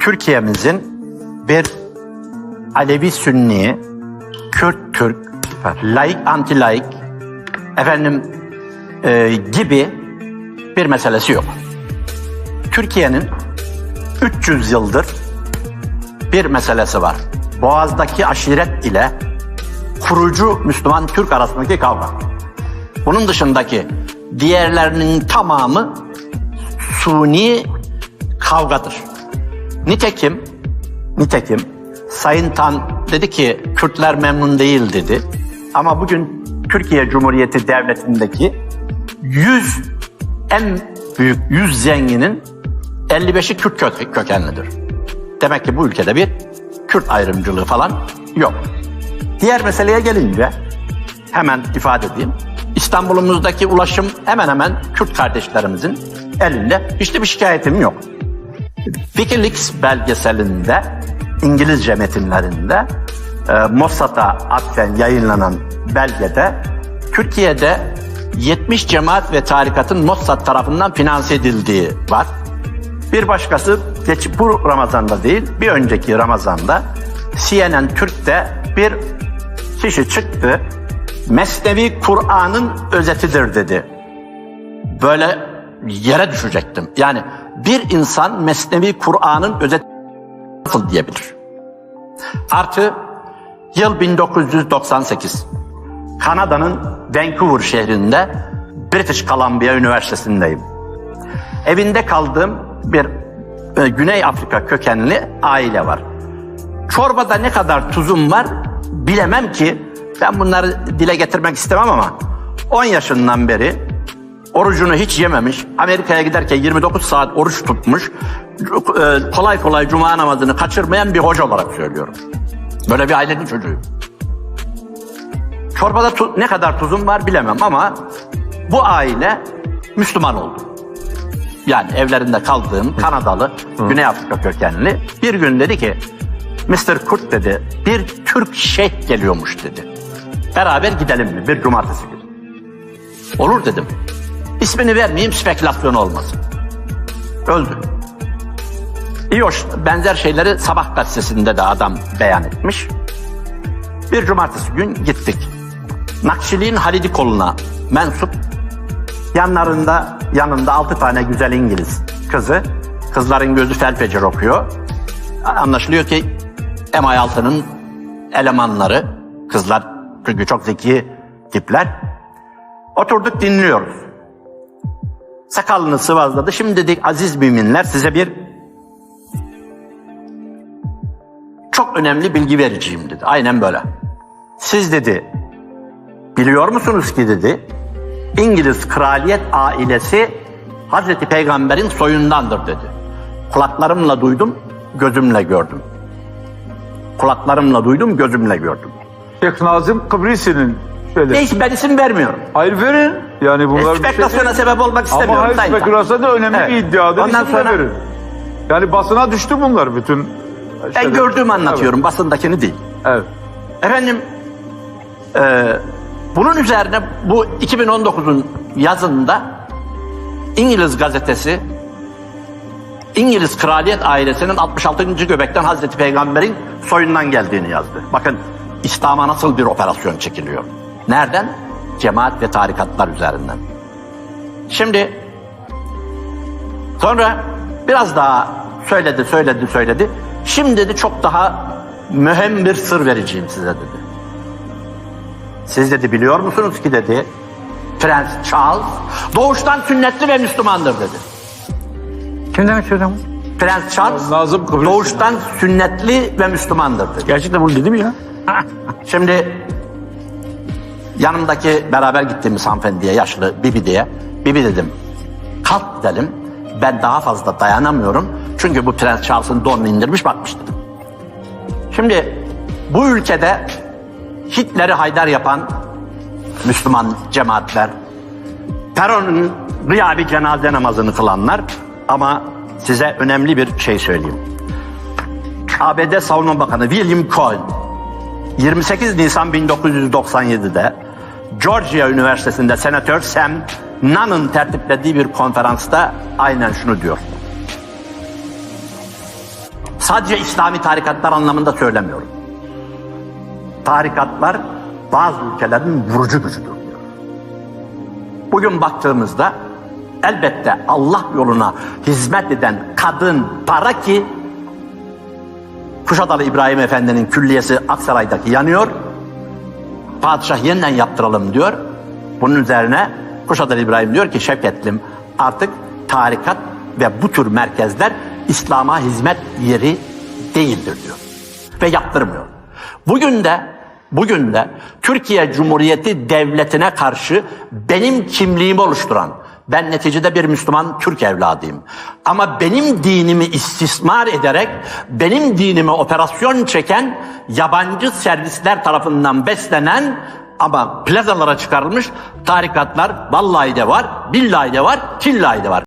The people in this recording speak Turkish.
Türkiye'mizin bir Alevi Sünni, Kürt Türk, laik anti laik efendim e, gibi bir meselesi yok. Türkiye'nin 300 yıldır bir meselesi var. Boğaz'daki aşiret ile kurucu Müslüman Türk arasındaki kavga. Bunun dışındaki diğerlerinin tamamı suni kavgadır. Nitekim, nitekim Sayın Tan dedi ki Kürtler memnun değil dedi. Ama bugün Türkiye Cumhuriyeti Devleti'ndeki 100 en büyük 100 zenginin 55'i Kürt kö- kökenlidir. Demek ki bu ülkede bir Kürt ayrımcılığı falan yok. Diğer meseleye gelince hemen ifade edeyim. İstanbul'umuzdaki ulaşım hemen hemen Kürt kardeşlerimizin elinde. Hiçbir bir şikayetim yok. Wikileaks belgeselinde, İngilizce metinlerinde, e, Mossad'a atfen yayınlanan belgede Türkiye'de 70 cemaat ve tarikatın Mossad tarafından finanse edildiği var. Bir başkası geç, bu Ramazan'da değil, bir önceki Ramazan'da CNN Türk'te bir kişi çıktı. Mesnevi Kur'an'ın özetidir dedi. Böyle yere düşecektim. Yani bir insan Mesnevi Kur'an'ın özeti nasıl diyebilir? Artı yıl 1998. Kanada'nın Vancouver şehrinde British Columbia Üniversitesi'ndeyim. Evinde kaldığım bir e, Güney Afrika kökenli aile var. Çorbada ne kadar tuzum var bilemem ki ben bunları dile getirmek istemem ama 10 yaşından beri orucunu hiç yememiş, Amerika'ya giderken 29 saat oruç tutmuş, e, kolay kolay cuma namazını kaçırmayan bir hoca olarak söylüyorum. Böyle bir ailenin çocuğuyum. Çorbada tu- ne kadar tuzum var bilemem ama bu aile Müslüman oldu. Yani evlerinde kaldığım Kanadalı, Güney Afrika kökenli bir gün dedi ki Mr. Kurt dedi bir Türk şeyh geliyormuş dedi. Beraber gidelim mi bir cumartesi günü? Olur dedim. İsmini vermeyeyim spekülasyon olmasın. Öldü. İyi hoş benzer şeyleri Sabah gazetesinde de adam beyan etmiş. Bir cumartesi gün gittik. Nakşiliğin Halidi koluna mensup yanlarında yanında altı tane güzel İngiliz kızı. Kızların gözü felfecir okuyor. Anlaşılıyor ki MI6'nın elemanları kızlar çünkü çok zeki tipler. Oturduk dinliyoruz. Sakalını sıvazladı. Şimdi dedik aziz müminler size bir çok önemli bilgi vereceğim dedi. Aynen böyle. Siz dedi biliyor musunuz ki dedi İngiliz kraliyet ailesi Hazreti Peygamber'in soyundandır dedi. Kulaklarımla duydum, gözümle gördüm. Kulaklarımla duydum, gözümle gördüm. Şeyh Nazım Kıbrisi'nin şöyle. Neyse ben isim vermiyorum. Hayır verin. Yani bunlar bir şey Spekülasyona sebep olmak istemiyorum. Ama hayır Sayın spekülasyon da önemli Evet. bir iddiadır. Ondan de sonra-. Yani basına düştü bunlar bütün. Ben şeyler. gördüğümü anlatıyorum, basındakini değil. Evet. Efendim, e, bunun üzerine bu 2019'un yazında İngiliz gazetesi İngiliz kraliyet ailesinin 66. göbekten Hazreti Peygamber'in soyundan geldiğini yazdı. Bakın İslam'a nasıl bir operasyon çekiliyor. Nereden? Cemaat ve tarikatlar üzerinden. Şimdi sonra biraz daha söyledi, söyledi, söyledi. Şimdi dedi çok daha mühim bir sır vereceğim size dedi. Siz dedi biliyor musunuz ki dedi Prens Charles doğuştan sünnetli ve Müslümandır dedi. Kim demiş hocam? Prens Charles Nazım Kıbrıs. doğuştan sünnetli ve Müslümandır dedi. Gerçekten bunu dedim ya. Şimdi yanımdaki beraber gittiğimiz hanımefendiye yaşlı Bibi diye Bibi dedim kalk gidelim ben daha fazla dayanamıyorum çünkü bu Prens Charles'ın donunu indirmiş bakmış dedim. Şimdi bu ülkede Hitler'i haydar yapan Müslüman cemaatler, terörün gıyabi cenaze namazını kılanlar ama size önemli bir şey söyleyeyim. ABD Savunma Bakanı William Cohen 28 Nisan 1997'de Georgia Üniversitesi'nde senatör Sam Nunn'ın tertiplediği bir konferansta aynen şunu diyor. Sadece İslami tarikatlar anlamında söylemiyorum. Tarikatlar bazı ülkelerin vurucu gücüdür. Bugün baktığımızda elbette Allah yoluna hizmet eden kadın para ki Kuşadalı İbrahim Efendi'nin külliyesi Aksaray'daki yanıyor. Padişah yeniden yaptıralım diyor. Bunun üzerine Kuşadalı İbrahim diyor ki Şevketlim artık tarikat ve bu tür merkezler İslam'a hizmet yeri değildir diyor. Ve yaptırmıyor. Bugün de bugün de Türkiye Cumhuriyeti Devleti'ne karşı benim kimliğimi oluşturan ben neticede bir Müslüman Türk evladıyım. Ama benim dinimi istismar ederek benim dinime operasyon çeken yabancı servisler tarafından beslenen ama plazalara çıkarılmış tarikatlar vallahi de var, billahi de var, tillahi de var.